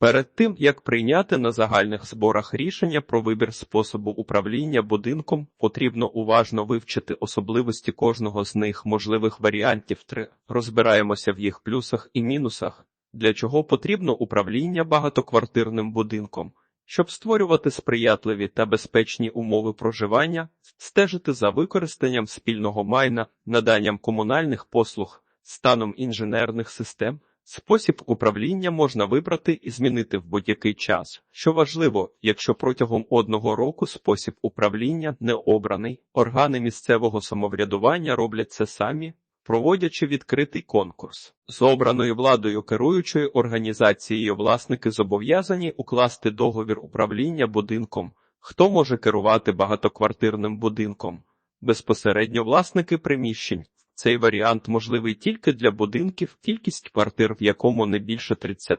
Перед тим, як прийняти на загальних зборах рішення про вибір способу управління будинком, потрібно уважно вивчити особливості кожного з них можливих варіантів 3. Розбираємося в їх плюсах і мінусах, для чого потрібно управління багатоквартирним будинком. Щоб створювати сприятливі та безпечні умови проживання, стежити за використанням спільного майна, наданням комунальних послуг, станом інженерних систем, спосіб управління можна вибрати і змінити в будь-який час. Що важливо, якщо протягом одного року спосіб управління не обраний, органи місцевого самоврядування роблять це самі. Проводячи відкритий конкурс з обраною владою керуючої організацією, власники зобов'язані укласти договір управління будинком. Хто може керувати багатоквартирним будинком? Безпосередньо власники приміщень. Цей варіант можливий тільки для будинків, кількість квартир, в якому не більше 30.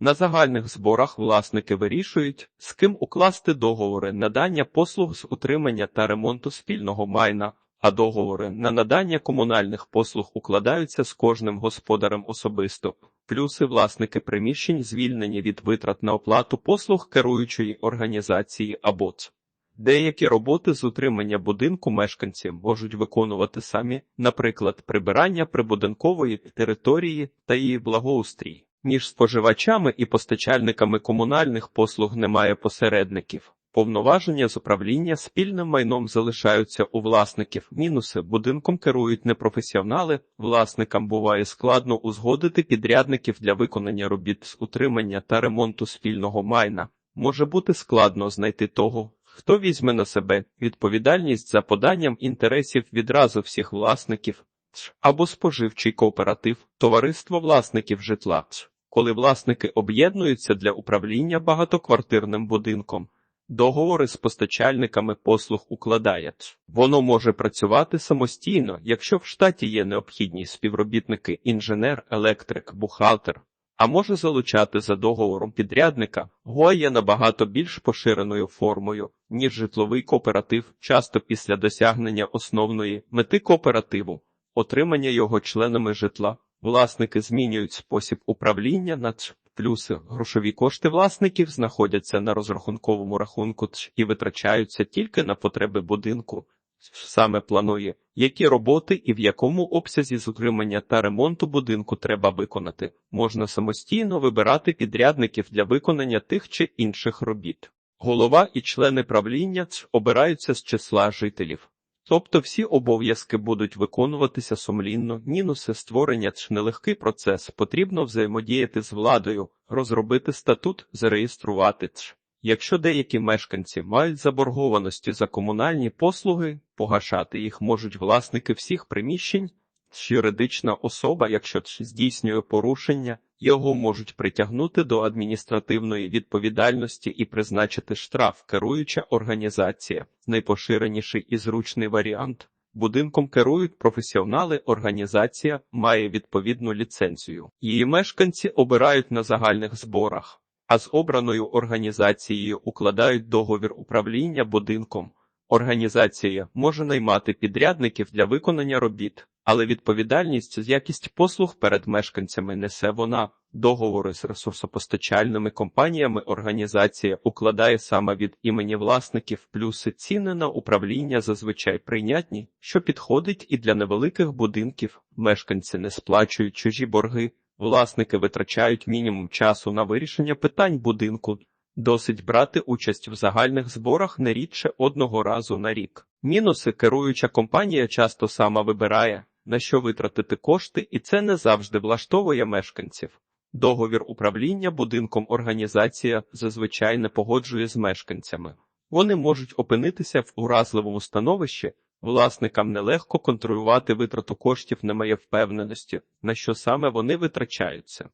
На загальних зборах власники вирішують, з ким укласти договори надання послуг з утримання та ремонту спільного майна, а договори на надання комунальних послуг укладаються з кожним господарем особисто. Плюси власники приміщень звільнені від витрат на оплату послуг керуючої організації або Ц. Деякі роботи з утримання будинку мешканці можуть виконувати самі, наприклад, прибирання прибудинкової території та її благоустрій. Між споживачами і постачальниками комунальних послуг немає посередників. Повноваження з управління спільним майном залишаються у власників. Мінуси будинком керують непрофесіонали. Власникам буває складно узгодити підрядників для виконання робіт з утримання та ремонту спільного майна. Може бути складно знайти того, хто візьме на себе відповідальність за поданням інтересів відразу всіх власників або споживчий кооператив, товариство власників житла. Коли власники об'єднуються для управління багатоквартирним будинком. Договори з постачальниками послуг укладає. Воно може працювати самостійно, якщо в штаті є необхідні співробітники, інженер, електрик, бухгалтер, а може залучати за договором підрядника. ГОА є набагато більш поширеною формою, ніж житловий кооператив, часто після досягнення основної мети кооперативу, отримання його членами житла. Власники змінюють спосіб управління над плюси. Грошові кошти власників знаходяться на розрахунковому рахунку і витрачаються тільки на потреби будинку. Саме планує, які роботи і в якому обсязі з утримання та ремонту будинку треба виконати. Можна самостійно вибирати підрядників для виконання тих чи інших робіт. Голова і члени правління обираються з числа жителів. Тобто всі обов'язки будуть виконуватися сумлінно, мінуси створення це нелегкий процес, потрібно взаємодіяти з владою, розробити статут, зареєструвати Ц. Якщо деякі мешканці мають заборгованості за комунальні послуги, погашати їх можуть власники всіх приміщень, чи юридична особа, якщо здійснює порушення, його можуть притягнути до адміністративної відповідальності і призначити штраф, керуюча організація. Найпоширеніший і зручний варіант. Будинком керують професіонали, організація має відповідну ліцензію. Її мешканці обирають на загальних зборах, а з обраною організацією укладають договір управління будинком. Організація може наймати підрядників для виконання робіт, але відповідальність за якість послуг перед мешканцями несе вона. Договори з ресурсопостачальними компаніями організація укладає саме від імені власників, плюси ціни на управління зазвичай прийнятні, що підходить і для невеликих будинків. Мешканці не сплачують чужі борги, власники витрачають мінімум часу на вирішення питань будинку. Досить брати участь в загальних зборах не рідше одного разу на рік. Мінуси керуюча компанія часто сама вибирає, на що витратити кошти, і це не завжди влаштовує мешканців. Договір управління будинком організація зазвичай не погоджує з мешканцями. Вони можуть опинитися в уразливому становищі, власникам нелегко контролювати витрату коштів, немає впевненості, на що саме вони витрачаються.